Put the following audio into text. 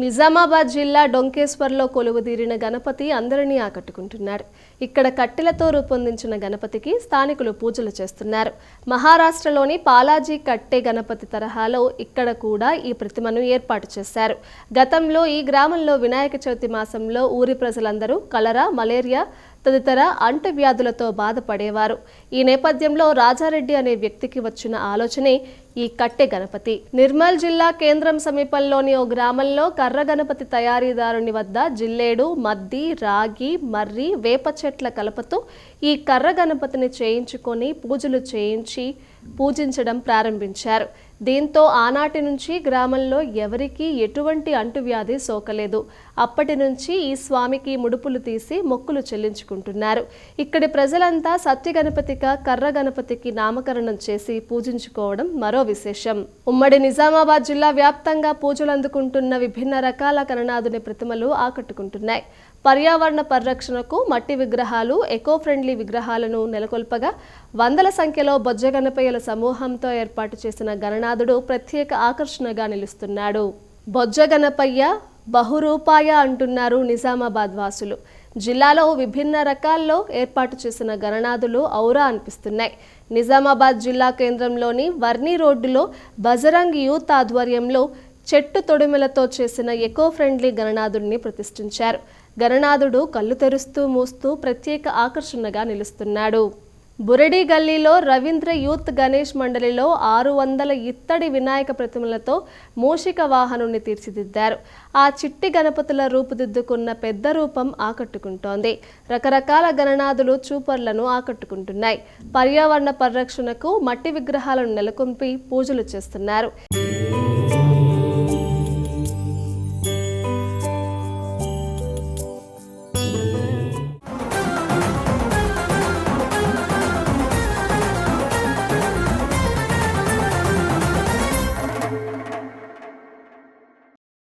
నిజామాబాద్ జిల్లా డొంకేశ్వర్లో కొలువుదీరిన గణపతి అందరినీ ఆకట్టుకుంటున్నాడు ఇక్కడ కట్టెలతో రూపొందించిన గణపతికి స్థానికులు పూజలు చేస్తున్నారు. మహారాష్ట్రలోని పాలాజీ కట్టె గణపతి తరహాలో ఇక్కడ కూడా ఈ ప్రతిమను ఏర్పాటు చేశారు. గతంలో ఈ గ్రామంలో వినాయక చవితి మాసంలో ఊరి ప్రజలందరూ కలరా మలేరియా తదితర అంటువ్యాధులతో బాధపడేవారు. ఈ నేపథ్యంలో రాజారెడ్డి అనే వ్యక్తికి వచ్చిన ఆలోచనే ఈ కట్టె గణపతి. నిర్మల్ జిల్లా కేంద్రం సమీపంలోని ఓ గ్రామంలో కర్ర గణపతి తయారీదారుని వద్ద జిల్లేడు మద్ది రాగి మర్రి వేప చెట్ల కలపతో ఈ కర్ర గణపతిని చేయించుకొని పూజలు చేయించి పూజించడం ప్రారంభించారు. దీంతో ఆనాటి నుంచి గ్రామంలో ఎవరికీ ఎటువంటి అంటువ్యాధి సోకలేదు. అప్పటి నుంచి ఈ స్వామికి ముడుపులు తీసి మొక్కులు చెల్లించుకుంటున్నారు. ఇక్కడి ప్రజలంతా సత్య గణపతిగా కర్ర గణపతికి నామకరణం చేసి పూజించుకోవడం మరో విశేషం. ఉమ్మడి నిజామాబాద్ జిల్లా వ్యాప్తంగా పూజలు అందుకుంటున్న విభిన్న రకాల కరణాదుని ప్రతిమలు ఆకట్టుకుంటున్నాయి. పర్యావరణ పరిరక్షణకు మట్టి విగ్రహాలు ఎకో ఫ్రెండ్లీ విగ్రహాలను నెలకొల్పగా వందల సంఖ్యలో బొజ్జ గణపయ్యల సమూహంతో ఏర్పాటు చేసిన గణనాథుడు ప్రత్యేక ఆకర్షణగా నిలుస్తున్నాడు. బొజ్జగణపయ్య బహురూపాయ అంటున్నారు నిజామాబాద్ వాసులు. జిల్లాలో విభిన్న రకాల్లో ఏర్పాటు చేసిన గణనాథులు ఔరా అనిపిస్తున్నాయి. నిజామాబాద్ జిల్లా కేంద్రంలోని వర్ని రోడ్డులో బజరంగ్ యూత్ ఆధ్వర్యంలో చెట్టు తొడిమలతో చేసిన ఎకో ఫ్రెండ్లీ గణనాథుడిని ప్రతిష్ఠించారు. గణనాథుడు కళ్ళు తెరుస్తూ మూస్తూ ప్రత్యేక ఆకర్షణగా నిలుస్తున్నాడు. బురడి గల్లీలో రవీంద్ర యూత్ గణేష్ మండలిలో ఆరు వందల ఇత్తడి వినాయక ప్రతిమలతో మూషిక వాహనుని తీర్చిదిద్దారు. ఆ చిట్టి గణపతుల రూపుదిద్దుకున్న పెద్ద రూపం ఆకట్టుకుంటోంది. రకరకాల గణనాథులు చూపర్లను ఆకట్టుకుంటున్నాయి. పర్యావరణ పరిరక్షణకు మట్టి విగ్రహాలను నెలకొల్పి పూజలు చేస్తున్నారు.